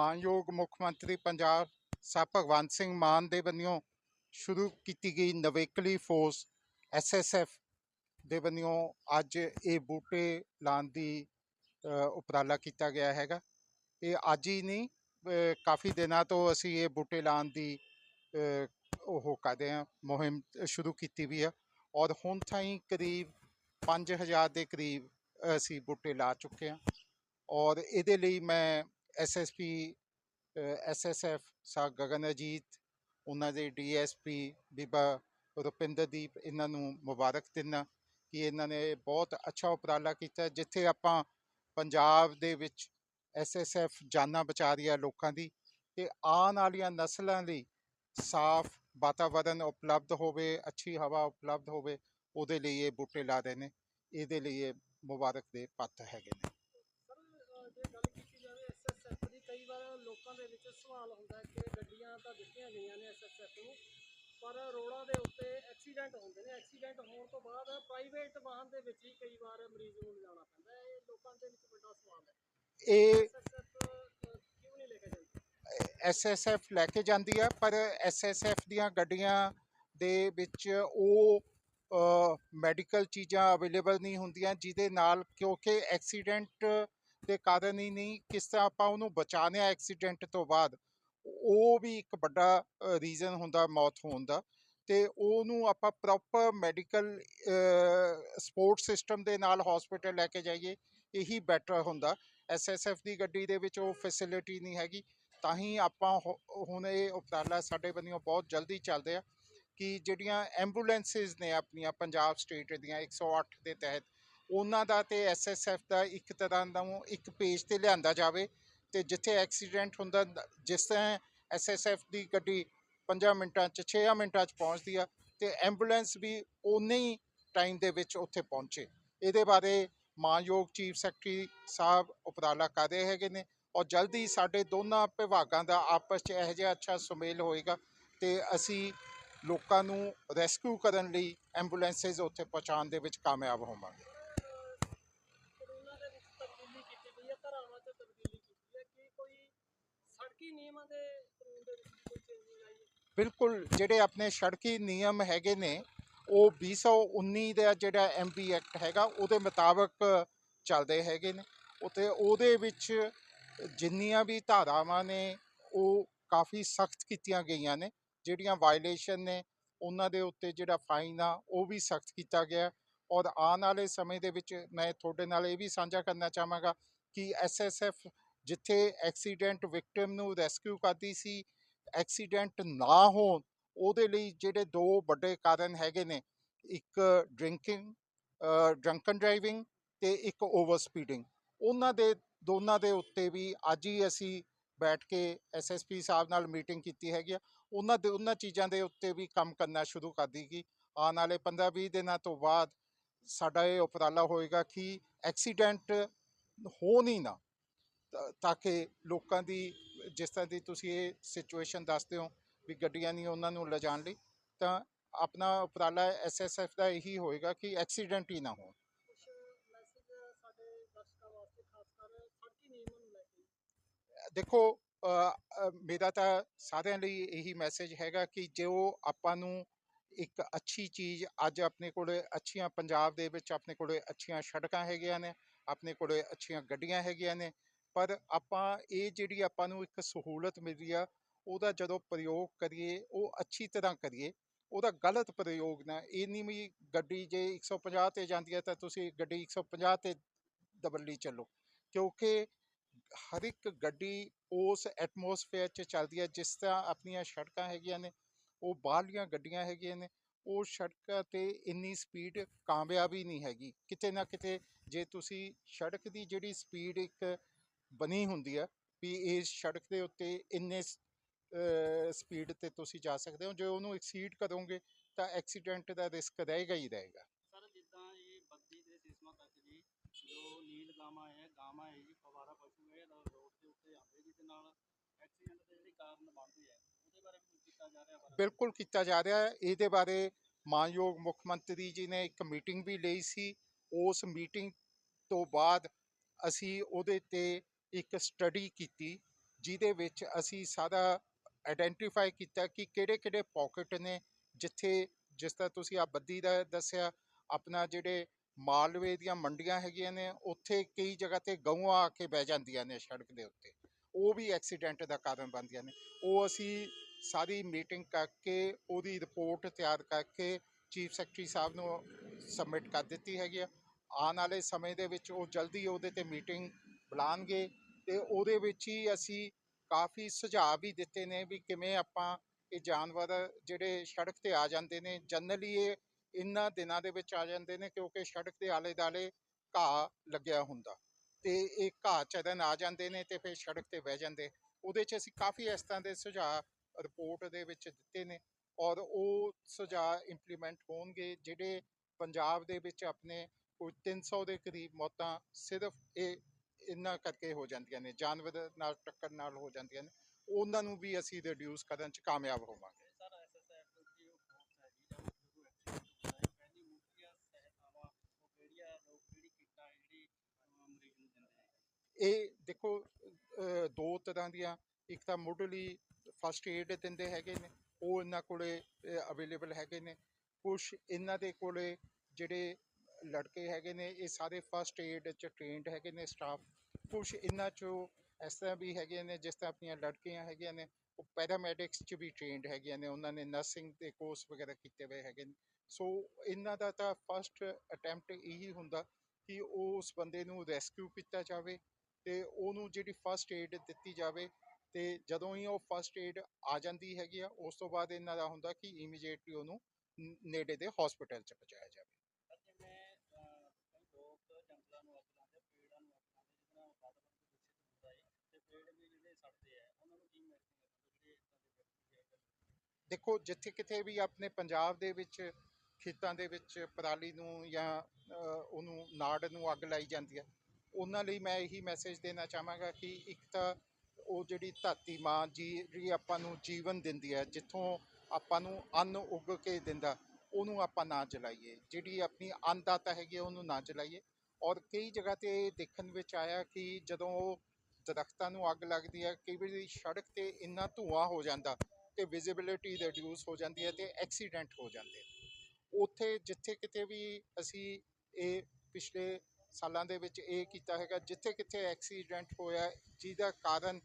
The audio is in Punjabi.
ਮਾਨਯੋਗ ਮੁੱਖ ਮੰਤਰੀ ਪੰਜਾਬ ਸਾਹਿਬ ਭਗਵੰਤ ਸਿੰਘ ਮਾਨ ਦੇ ਵੱਲੋਂ ਸ਼ੁਰੂ ਕੀਤੀ ਗਈ ਨਵੇਕਲੀ ਫੋਰਸ ਐਸਐਸਐਫ ਦੇ ਵੱਲੋਂ ਅੱਜ ਇਹ ਬੂਟੇ ਲਾਉਣ ਦੀ ਉਪਰਾਲਾ ਕੀਤਾ ਗਿਆ ਹੈਗਾ। ਇਹ ਅੱਜ ਹੀ ਨਹੀਂ ਕਾਫੀ ਦਿਨਾਂ ਤੋਂ ਅਸੀਂ ਇਹ ਬੂਟੇ ਲਾਉਣ ਦੀ ਉਹ ਕਰਦੇ ਹਾਂ, ਮੁਹਿੰਮ ਸ਼ੁਰੂ ਕੀਤੀ ਵੀ ਆ। ਔਰ ਹੁਣ ਤਾਈਂ ਕਰੀਬ 5000 ਦੇ ਕਰੀਬ ਅਸੀਂ ਬੂਟੇ ਲਾ ਚੁੱਕੇ ਹਾਂ। ਔਰ ਇਹਦੇ ਲਈ ਮੈਂ ਐਸਐਸਪੀ ਐਸਐਸਐਫ ਸਾ ਗਗਨ ਅਜੀਤ ਉਹਨਾਂ ਦੇ ਡੀਐਸਪੀ ਬੀਬਾ ਰੁਪਿੰਦਰਦੀਪ, ਇਹਨਾਂ ਨੂੰ ਮੁਬਾਰਕ ਦਿੰਦਾ ਕਿ ਇਹਨਾਂ ਨੇ ਬਹੁਤ ਅੱਛਾ ਉਪਰਾਲਾ ਕੀਤਾ। ਜਿੱਥੇ ਆਪਾਂ ਪੰਜਾਬ ਦੇ ਵਿੱਚ ਐਸਐਸਐਫ ਜਾਨਾਂ ਬਚਾ ਰਹੀ ਹੈ ਲੋਕਾਂ ਦੀ ਤੇ ਆਉਣ ਵਾਲੀਆਂ ਨਸਲਾਂ ਲਈ ਸਾਫ਼ ਵਾਤਾਵਰਨ ਉਪਲਬਧ ਹੋਵੇ, ਅੱਛੀ ਹਵਾ ਉਪਲਬਧ ਹੋਵੇ, ਉਹਦੇ ਲਈ ਇਹ ਬੂਟੇ ਲਾ ਰਹੇ ਨੇ। ਇਹਦੇ ਲਈ ਇਹ ਮੁਬਾਰਕ ਦੇ ਪਾਤਰ ਹੈਗੇ ਨੇ ਸਰ ਅਹ ਜੇ ਗੱਲ ਕੀਤੀ ਜਾਵੇ ਐਸਐਸਐਫ ਦੀ ਕਈ ਵਾਰ ਲੋਕਾਂ ਦੇ ਵਿੱਚ ਸਵਾਲ ਹੁੰਦਾ ਕਿ ਗੱਡੀਆਂ ਤਾਂ ਦਿੱਤੀਆਂ ਗਈਆਂ ਨੇ ਐਸਐਸਐਫ ਨੂੰ ਪਰ ਰੋਡਾਂ ਦੇ ਉੱਤੇ ਐਕਸੀਡੈਂਟ ਹੁੰਦੇ ਨੇ। ਐਕਸੀਡੈਂਟ ਹੋਣ ਤੋਂ ਬਾਅਦ ਪ੍ਰਾਈਵੇਟ ਵਾਹਨ ਦੇ ਵਿੱਚ ਹੀ ਕਈ ਵਾਰ ਮਰੀਜ਼ ਨੂੰ ਲਿਜਾਣਾ ਪੈਂਦਾ ਹੈ। ਇਹ ਲੋਕਾਂ ਦੇ ਵਿੱਚ ਵੱਡਾ ਸਵਾਲ ਹੈ। ਇਹ ਐਸਐਸਐਫ ਕਿਉਂ ਨਹੀਂ ਲੈ ਕੇ ਜਾਂਦੀ? ਐਸਐਸਐਫ ਲੈ ਕੇ ਜਾਂਦੀ ਹੈ ਪਰ ਐਸਐਸਐਫ ਦੀਆਂ ਗੱਡੀਆਂ ਦੇ ਵਿੱਚ ਉਹ ਮੈਡੀਕਲ ਚੀਜ਼ਾਂ ਅਵੇਲੇਬਲ ਨਹੀਂ ਹੁੰਦੀਆਂ ਜਿਹਦੇ ਨਾਲ ਕਿਉਂਕਿ ਐਕਸੀਡੈਂਟ ਦੇ ਕਾਰਨ ਹੀ ਨਹੀਂ ਕਿਸ ਤਰ੍ਹਾਂ ਆਪਾਂ ਉਹਨੂੰ ਬਚਾਉਂਦੇ ਹਾਂ ਐਕਸੀਡੈਂਟ ਤੋਂ ਬਾਅਦ ਉਹ ਵੀ ਇੱਕ ਵੱਡਾ ਰੀਜ਼ਨ ਹੁੰਦਾ ਮੌਤ ਹੋਣ ਦਾ ਤੇ ਉਹਨੂੰ ਆਪਾਂ ਪ੍ਰੋਪਰ ਮੈਡੀਕਲ ਸਪੋਰਟ ਸਿਸਟਮ ਦੇ ਨਾਲ ਹਸਪੀਟਲ ਲੈ ਕੇ ਜਾਈਏ ਇਹੀ ਬੈਟਰ ਹੁੰਦਾ ਐਸਐਸਐਫ ਦੀ ਗੱਡੀ ਦੇ ਵਿੱਚ ਉਹ ਫੈਸਿਲਿਟੀ ਨਹੀਂ ਹੈਗੀ ਤਾਂ ਹੀ ਆਪਾਂ ਹੁ- ਹੁਣ ਇਹ ਉਪਰਾਲਾ ਸਾਡੇ ਵੱਲੋਂ ਬਹੁਤ ਜਲਦੀ ਚੱਲਦੇ ਆ ਕਿ ਜਿਹੜੀਆਂ ਐਂਬੂਲੈਂਸਿਸ ਨੇ ਆਪਣੀਆਂ ਪੰਜਾਬ ਸਟੇਟ ਦੀਆਂ 108 ਦੇ ਤਹਿਤ ਉਹਨਾਂ ਦਾ ਤੇ ਐਸਐਸਐਫ ਦਾ ਇੱਕ ਤਰ੍ਹਾਂ ਦਾ ਉਹ ਇੱਕ ਪੇਜ ਤੇ ਲਿਆਂਦਾ ਜਾਵੇ ਤੇ ਜਿੱਥੇ ਐਕਸੀਡੈਂਟ ਹੁੰਦਾ, ਜਿਸ ਤਰ੍ਹਾਂ ਐਸਐਸਐਫ ਦੀ ਗੱਡੀ 5 ਮਿੰਟਾਂ 'ਚ 6 ਮਿੰਟਾਂ 'ਚ ਪਹੁੰਚਦੀ ਆ ਤੇ ਐਂਬੂਲੈਂਸ ਵੀ ਉਨੇ ਹੀ ਟਾਈਮ ਦੇ ਵਿੱਚ ਉੱਥੇ ਪਹੁੰਚੇ। ਇਹਦੇ ਬਾਰੇ ਮਾਨਯੋਗ ਚੀਫ ਸੈਕਟਰੀ ਸਾਹਿਬ ਉਪਰਾਲਾ ਕਰ ਰਹੇ ਹੈਗੇ ਨੇ ਔਰ ਜਲਦੀ ਸਾਡੇ ਦੋਨਾਂ ਵਿਭਾਗਾਂ ਦਾ ਆਪਸ 'ਚ ਇਹੋ ਜਿਹਾ ਅੱਛਾ ਸੁਮੇਲ ਹੋਏਗਾ ਤੇ ਅਸੀਂ ਲੋਕਾਂ ਨੂੰ ਰੈਸਕਿਊ ਕਰਨ ਲਈ ਐਂਬੂਲੈਂਸਸ ਉੱਥੇ ਪਹੁੰਚਾਉਣ ਦੇ ਵਿੱਚ ਕਾਮਯਾਬ ਹੋਵਾਂਗੇ ਕਾਨੂੰਨਾਂ ਦੇ ਵਿੱਚ ਤਬਦੀਲੀ ਕੀਤੀ ਗਈ ਹੈ ਧਾਰਾਵਾਂ 'ਚ ਤਬਦੀਲੀ ਕੀਤੀ ਹੈ ਕਿ ਕੋਈ ਸੜਕੀ ਨਿਯਮਾਂ ਦੇ ਕਾਨੂੰਨ ਦੇ ਵਿੱਚ ਕੋਈ ਚੇਂਜਿੰਗ ਆਈ ਹੈ? ਬਿਲਕੁਲ, ਜਿਹੜੇ ਆਪਣੇ ਸੜਕੀ ਨਿਯਮ ਹੈਗੇ ਨੇ, ਉਹ 2019 ਦਾ ਜਿਹੜਾ ਐਮਪੀ ਐਕਟ ਹੈਗਾ, ਉਹਦੇ ਮੁਤਾਬਕ ਚੱਲਦੇ ਹੈਗੇ ਨੇ। ਉਤੇ ਉਹਦੇ ਵਿੱਚ ਜਿੰਨੀਆਂ ਵੀ ਧਾਰਾਵਾਂ ਨੇ, ਉਹ ਕਾਫੀ ਸਖਤ ਕੀਤੀਆਂ ਗਈਆਂ ਨੇ। ਜਿਹੜੀਆਂ ਵਾਇਲੇਸ਼ਨ ਨੇ, ਉਹਨਾਂ ਦੇ ਉੱਤੇ ਜਿਹੜਾ ਫਾਈਨ ਆ, ਉਹ ਵੀ ਸਖਤ ਕੀਤਾ ਗਿਆ। ਔਰ ਆਉਣ ਵਾਲੇ ਸਮੇਂ ਦੇ ਵਿੱਚ ਮੈਂ ਤੁਹਾਡੇ ਨਾਲ ਇਹ ਵੀ ਸਾਂਝਾ ਕਰਨਾ ਚਾਹਾਂਗਾ ਕਿ ਐਸਐਸਐਫ ਜਿੱਥੇ ਐਕਸੀਡੈਂਟ ਵਿਕਟਿਮ ਨੂੰ ਰੈਸਕਿਊ ਕਰਦੀ ਸੀ, ਐਕਸੀਡੈਂਟ ਨਾ ਹੋਣ, ਉਹਦੇ ਲਈ ਜਿਹੜੇ ਦੋ ਵੱਡੇ ਕਾਰਨ ਹੈਗੇ ਨੇ, ਇੱਕ ਡਰਿੰਕਿੰਗ ਡਰੰਕਨ ਡਰਾਈਵਿੰਗ ਤੇ ਇੱਕ ਓਵਰ ਸਪੀਡਿੰਗ ਉਹਨਾਂ ਦੇ, ਦੋਨਾਂ ਦੇ ਉੱਤੇ ਵੀ ਅੱਜ ਹੀ ਅਸੀਂ ਬੈਠ ਕੇ ਐਸਐਸਪੀ ਸਾਹਿਬ ਨਾਲ ਮੀਟਿੰਗ ਕੀਤੀ ਹੈਗੀ ਆ। ਉਹਨਾਂ ਦੇ, ਉਹਨਾਂ ਚੀਜ਼ਾਂ ਦੇ ਉੱਤੇ ਵੀ ਕੰਮ ਕਰਨਾ ਸ਼ੁਰੂ ਕਰ ਦਿੱਤੀ। ਆਉਣ ਵਾਲੇ 15-20 ਦਿਨਾਂ ਤੋਂ ਬਾਅਦ ਸਾਡਾ ਇਹ ਉਪਰਾਲਾ ਹੋਏਗਾ ਕਿ ਐਕਸੀਡੈਂਟ ਹੋਣ ਹੀ ਨਾ। ਤਾਂ- ਕਿ ਲੋਕਾਂ ਦੀ, ਜਿਸ ਤਰ੍ਹਾਂ ਦੀ ਤੁਸੀਂ ਇਹ ਸਿਚੁਏਸ਼ਨ ਦੱਸਦੇ ਹੋ ਵੀ ਗੱਡੀਆਂ ਨਹੀਂ ਉਹਨਾਂ ਨੂੰ ਲਿਜਾਣ ਲਈ, ਤਾਂ ਆਪਣਾ ਉਪਰਾਲਾ ਐਸਐਸਐਫ ਦਾ ਇਹੀ ਹੋਏਗਾ ਕਿ ਐਕਸੀਡੈਂਟ ਹੀ ਨਾ ਹੋਣ। ਦੇਖੋ ਮੇਰਾ ਤਾਂ ਸਾਰਿਆਂ ਲਈ ਇਹੀ ਮੈਸੇਜ ਹੈਗਾ ਕਿ ਜੋ ਆਪਾਂ ਨੂੰ ਇੱਕ ਅੱਛੀ ਚੀਜ਼ ਅੱਜ ਆਪਣੇ ਕੋਲ ਅੱਛੀਆਂ ਪੰਜਾਬ ਦੇ ਵਿੱਚ ਆਪਣੇ ਕੋਲ ਅੱਛੀਆਂ ਸੜਕਾਂ ਹੈਗੀਆਂ ਨੇ ਆਪਣੇ ਕੋਲੇ ਅੱਛੀਆਂ ਗੱਡੀਆਂ ਹੈਗੀਆਂ ਨੇ, ਪਰ ਆਪਾਂ ਇਹ ਜਿਹੜੀ ਆਪਾਂ ਨੂੰ ਇੱਕ ਸਹੂਲਤ ਮਿਲੀ ਆ, ਉਹਦਾ ਜਦੋਂ ਪ੍ਰਯੋਗ ਕਰੀਏ, ਉਹ ਅੱਛੀ ਤਰ੍ਹਾਂ ਕਰੀਏ, ਉਹਦਾ ਗਲਤ ਪ੍ਰਯੋਗ ਨਾ ਇਹ ਨਹੀਂ ਵੀ ਗੱਡੀ ਜੇ 150 ਤੇ ਜਾਂਦੀ ਹੈ ਤਾਂ ਤੁਸੀਂ ਗੱਡੀ 150 ਤੇ ਦਬੱਲੀ ਚੱਲੋ, ਕਿਉਂਕਿ ਹਰ ਇੱਕ ਗੱਡੀ ਉਸ ਐਟਮੋਸਫੇਅਰ 'ਚ ਚੱਲਦੀ ਹੈ, ਜਿਸ ਤਰ੍ਹਾਂ ਆਪਣੀਆਂ ਸੜਕਾਂ ਹੈਗੀਆਂ ਨੇ, ਉਹ ਬਾਹਰਲੀਆਂ ਗੱਡੀਆਂ ਹੈਗੀਆਂ ਨੇ ਉਹ ਸੜਕਾਂ ਤੇ ਇੰਨੀ ਸਪੀਡ ਕਾਮਯਾਬ ਹੀ ਨਹੀਂ ਹੈਗੀ। ਕਿਤੇ ਨਾ ਕਿਤੇ ਜੇ ਤੁਸੀਂ ਸੜਕ ਦੀ ਜਿਹੜੀ ਸਪੀਡ ਇੱਕ ਬਣੀ ਹੁੰਦੀ ਹੈ ਵੀ ਇਸ ਸੜਕ ਦੇ ਉੱਤੇ ਇੰਨੇ ਸਪੀਡ ਤੇ ਤੁਸੀਂ ਜਾ ਸਕਦੇ ਹੋ, ਜੇ ਉਹਨੂੰ ਐਕਸੀਡ ਕਰੋਗੇ ਤਾਂ ਐਕਸੀਡੈਂਟ ਦਾ ਰਿਸਕ ਰਹੇਗਾ ਹੀ ਰਹੇਗਾ। ਸਰ, ਜਿੱਦਾਂ ਇਹ ਬੱਦੀ ਦੇ ਸਿਸਮਾਂ ਤੱਕ ਜੀ, ਜੋ ਨੀਲ ਗਾਵਾਂ ਹੈ ਗਾਵਾਂ ਹੈ ਜੀ, ਫਵਾਰਾ ਪਸ਼ੂ ਹੈ ਰੋਡ ਦੇ ਉੱਤੇ ਆਉਂਦੇ ਜਿਹਦੇ ਨਾਲ ਐਕਸੀਡੈਂਟ ਦੇ ਜਿਹੜੇ ਕਾਰਨ ਬਣਦੇ ਆ ਉਹਦੇ ਬਾਰੇ ਬਿਲਕੁਲ ਕੀਤਾ ਜਾ ਰਿਹਾ ਹੈ। ਇਹਦੇ ਬਾਰੇ ਮਾਨਯੋਗ ਮੁੱਖ ਮੰਤਰੀ ਜੀ ਨੇ ਇੱਕ ਮੀਟਿੰਗ ਵੀ ਲਈ ਸੀ। ਉਸ ਮੀਟਿੰਗ ਤੋਂ ਬਾਅਦ ਅਸੀਂ ਉਹਦੇ ਤੇ ਇੱਕ ਸਟੱਡੀ ਕੀਤੀ, ਜਿਹਦੇ ਵਿੱਚ ਅਸੀਂ ਸਾਰਾ ਆਇਡੈਂਟੀਫਾਈ ਕੀਤਾ ਕਿ ਕਿਹੜੇ ਕਿਹੜੇ ਪਾਕਟ ਨੇ ਜਿੱਥੇ ਜਿਸ ਤਰ੍ਹਾਂ ਤੁਸੀਂ ਆ ਬੱਦੀ ਦਾ ਦੱਸਿਆ, ਆਪਣਾ ਜਿਹੜੇ ਮਾਲਵੇ ਦੀਆਂ ਮੰਡੀਆਂ ਹੈਗੀਆਂ ਨੇ, ਉੱਥੇ ਕਈ ਜਗ੍ਹਾ ਤੇ ਗਊਆਂ ਆ ਕੇ ਬਹਿ ਜਾਂਦੀਆਂ ਨੇ ਸੜਕ ਦੇ ਉੱਤੇ। ਉਹ ਵੀ ਐਕਸੀਡੈਂਟ ਦਾ ਕਾਰਨ ਬਣਦੀਆਂ ਨੇ। ਉਹ ਅਸੀਂ ਸਾਰੀ ਮੀਟਿੰਗ ਕਰਕੇ, ਉਹਦੀ ਰਿਪੋਰਟ ਤਿਆਰ ਕਰਕੇ ਚੀਫ ਸੈਕਟਰੀ ਸਾਹਿਬ ਨੂੰ ਸਬਮਿਟ ਕਰ ਦਿੱਤੀ ਹੈਗੀ ਆ। ਆਉਣ ਵਾਲੇ ਸਮੇਂ ਦੇ ਵਿੱਚ ਉਹ ਜਲਦੀ ਉਹਦੇ ਤੇ ਮੀਟਿੰਗ ਬੁਲਾਉਣਗੇ ਤੇ ਉਹਦੇ ਵਿੱਚ ਹੀ ਅਸੀਂ ਕਾਫੀ ਸੁਝਾਅ ਵੀ ਦਿੱਤੇ ਨੇ ਵੀ ਕਿਵੇਂ ਆਪਾਂ ਇਹ ਜਾਨਵਰ ਜਿਹੜੇ ਸੜਕ ਤੇ ਆ ਜਾਂਦੇ ਨੇ, ਜਨਰਲੀ ਇਹ ਇਹਨਾਂ ਦਿਨਾਂ ਦੇ ਵਿੱਚ ਆ ਜਾਂਦੇ ਨੇ ਕਿਉਂਕਿ ਸੜਕ ਦੇ ਆਲੇ ਦਾਲੇ ਘਾਹ ਲੱਗਿਆ ਹੁੰਦਾ। ਤੇ ਇਹ ਘਾਹ ਚਰਨ ਆ ਜਾਂਦੇ ਨੇ ਤੇ ਫਿਰ ਸੜਕ ਤੇ ਬਹਿ ਜਾਂਦੇ। ਉਹਦੇ 'ਚ ਅਸੀਂ ਕਾਫੀ ਇਸ ਤਰ੍ਹਾਂ ਦੇ ਸੁਝਾਅ ਰਿਪੋਰਟ ਦੇ ਵਿੱਚ ਦਿੱਤੇ ਨੇ ਔਰ ਉਹ ਸੁਝਾਅ ਇੰਪਲੀਮੈਂਟ ਹੋਣਗੇ ਜਿਹੜੇ ਪੰਜਾਬ ਦੇ ਵਿੱਚ ਆਪਣੇ ਕੋਈ 300 ਦੇ ਕਰੀਬ ਮੌਤਾਂ ਸਿਰਫ ਇਹ ਇਹਨਾਂ ਕਰਕੇ ਹੋ ਜਾਂਦੀਆਂ ਨੇ ਜਾਨਵਰ ਨਾਲ ਟੱਕਰ ਨਾਲ ਹੋ ਜਾਂਦੀਆਂ ਨੇ ਉਹਨਾਂ ਨੂੰ ਵੀ ਅਸੀਂ ਰਿਡਿਊਸ ਕਰਨ 'ਚ ਕਾਮਯਾਬ ਹੋਵਾਂਗੇ। ਇਹ ਦੇਖੋ ਦੋ ਤਰ੍ਹਾਂ ਦੀਆਂ ਇੱਕ ਤਾਂ ਮੁੱਢਲੀ ਫਸਟ ਏਡ ਦਿੰਦੇ ਹੈਗੇ ਨੇ, ਉਹ ਇਹਨਾਂ ਕੋਲੇ ਅਵੇਲੇਬਲ ਹੈਗੇ ਨੇ। ਕੁਝ ਇਹਨਾਂ ਦੇ ਕੋਲੇ ਜਿਹੜੇ ਲੜਕੇ ਹੈਗੇ ਨੇ, ਇਹ ਸਾਰੇ ਫਸਟ ਏਡ ਚ ਟ੍ਰੇਨਡ ਹੈਗੇ ਨੇ ਸਟਾਫ ਕੁਝ ਇਹਨਾਂ ਚੋਂ ਇਸ ਤਰ੍ਹਾਂ ਵੀ ਹੈਗੇ ਨੇ, ਜਿਸ ਤਰ੍ਹਾਂ ਆਪਣੀਆਂ ਲੜਕੀਆਂ ਹੈਗੀਆਂ ਨੇ, ਉਹ ਪੈਰਾਮੈਡਿਕਸ ਚ ਵੀ ਟ੍ਰੇਨਡ ਹੈਗੀਆਂ ਨੇ। ਉਹਨਾਂ ਨੇ ਨਰਸਿੰਗ ਦੇ ਕੋਰਸ ਵਗੈਰਾ ਕੀਤੇ ਹੋਏ ਹੈਗੇ ਨੇ। ਸੋ ਇਹਨਾਂ ਦਾ ਤਾਂ ਫਸਟ ਅਟੈਂਪਟ ਇਹੀ ਹੁੰਦਾ ਕਿ ਉਸ ਬੰਦੇ ਨੂੰ ਰੈਸਕਿਊ ਕੀਤਾ ਜਾਵੇ ਤੇ ਉਹਨੂੰ ਜਿਹੜੀ ਫਸਟ ਏਡ ਦਿੱਤੀ ਜਾਵੇ ਤੇ ਜਦੋਂ ਹੀ ਉਹ ਫਸਟ ਏਡ ਆ ਜਾਂਦੀ ਹੈਗੀ ਆ ਉਸ ਤੋਂ ਬਾਅਦ ਇਹਨਾਂ ਦਾ ਹੁੰਦਾ ਕਿ ਇਮੀਡੀਏਟਲੀ ਉਹਨੂੰ ਨੇੜੇ ਦੇ ਹਸਪੀਟਲ ਚ ਪਹੁੰਚਾਇਆ ਜਾਵੇ। ਦੇਖੋ ਜਿੱਥੇ ਕਿਤੇ ਵੀ ਆਪਣੇ ਪੰਜਾਬ ਦੇ ਵਿੱਚ ਖੇਤਾਂ ਦੇ ਵਿੱਚ ਪਰਾਲੀ ਨੂੰ ਜਾਂ ਉਹਨੂੰ ਨਾੜ ਨੂੰ ਅੱਗ ਲਾਈ ਜਾਂਦੀ ਹੈ ਉਹਨਾਂ ਲਈ ਮੈਂ ਇਹੀ ਮੈਸੇਜ ਦੇਣਾ ਚਾਹਾਂਗਾ ਕਿ ਇੱਕ ਤਾਂ ਉਹ ਜਿਹੜੀ ਧਰਤੀ ਮਾਂ ਜੀ ਜਿਹੜੀ ਆਪਾਂ ਨੂੰ ਜੀਵਨ ਦਿੰਦੀ ਹੈ ਜਿੱਥੋਂ ਆਪਾਂ ਨੂੰ ਅੰਨ ਉੱਗ ਕੇ ਦਿੰਦਾ ਉਹਨੂੰ ਆਪਾਂ ਨਾ ਜਲਾਈਏ। ਜਿਹੜੀ ਆਪਣੀ ਅੰਨਦਾਤਾ ਹੈਗੀ ਹੈ, ਉਹਨੂੰ ਨਾ ਜਲਾਈਏ। ਔਰ ਕਈ ਜਗ੍ਹਾ ਤੇ ਦੇਖਣ ਵਿੱਚ ਆਇਆ ਕਿ ਜਦੋਂ ਉਹ ਦਰਖਤਾਂ ਨੂੰ ਅੱਗ ਲੱਗਦੀ ਹੈ ਕਈ ਵਾਰੀ ਸੜਕ ਤੇ ਇੰਨਾ ਧੂਆਂ ਹੋ ਜਾਂਦਾ ਤੇ ਵਿਜ਼ਿਬਿਲਿਟੀ ਰਿਡਿਊਸ ਹੋ ਜਾਂਦੀ ਹੈ ਤੇ ਐਕਸੀਡੈਂਟ ਹੋ ਜਾਂਦੇ ਉੱਥੇ ਜਿੱਥੇ ਕਿਤੇ ਵੀ ਅਸੀਂ ਇਹ ਪਿਛਲੇ ਸਾਲਾਂ ਦੇ ਵਿੱਚ ਇਹ ਕੀਤਾ ਹੈਗਾ ਜਿੱਥੇ ਕਿਤੇ ਐਕਸੀਡੈਂਟ ਹੋਇਆ ਜਿਹਦਾ ਕਾਰਨ